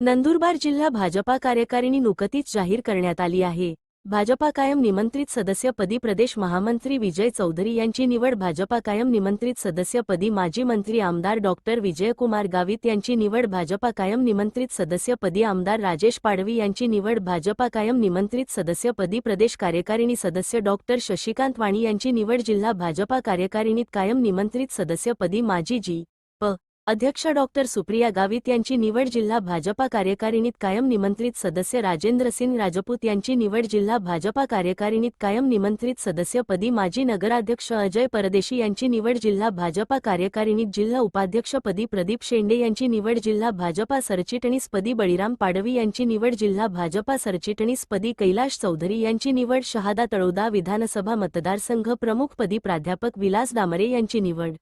नंदुरबार जिल्हा भाजपा कार्यकारिणी नुकतीच जाहीर करण्यात आली आहे. भाजपा कायम निमंत्रित सदस्यपदी प्रदेश महामंत्री विजय चौधरी यांची निवड भाजपा कायम निमंत्रित सदस्यपदी माजी मंत्री आमदार डॉक्टर विजयकुमार गावित यांची निवड भाजपा कायम निमंत्रित सदस्यपदी आमदार राजेश पाडवी यांची निवड भाजपा कायम निमंत्रित सदस्यपदी प्रदेश कार्यकारिणी सदस्य डॉक्टर शशिकांत वाणी यांची निवड जिल्हा भाजपा कार्यकारिणीत कायम निमंत्रित सदस्यपदी माजी जी. अध्यक्ष डॉक्टर सुप्रिया गावित यांची निवड जिल्हा भाजपा कार्यकारिणीत कायम निमंत्रित सदस्य राजेंद्र सिंग राजपूत यांची निवड जिल्हा भाजपा कार्यकारिणीत कायम निमंत्रित सदस्यपदी माजी नगराध्यक्ष अजय परदेशी यांची निवड जिल्हा भाजपा कार्यकारिणीत जिल्हा उपाध्यक्षपदी प्रदीप शेंडे यांची निवड जिल्हा भाजपा सरचिटणीसपदी बळीराम पाडवी यांची निवड जिल्हा भाजपा सरचिटणीसपदी कैलाश चौधरी यांची निवड शहादा तळोदा विधानसभा मतदारसंघ प्रमुखपदी प्राध्यापक विलास दामरे यांची निवड.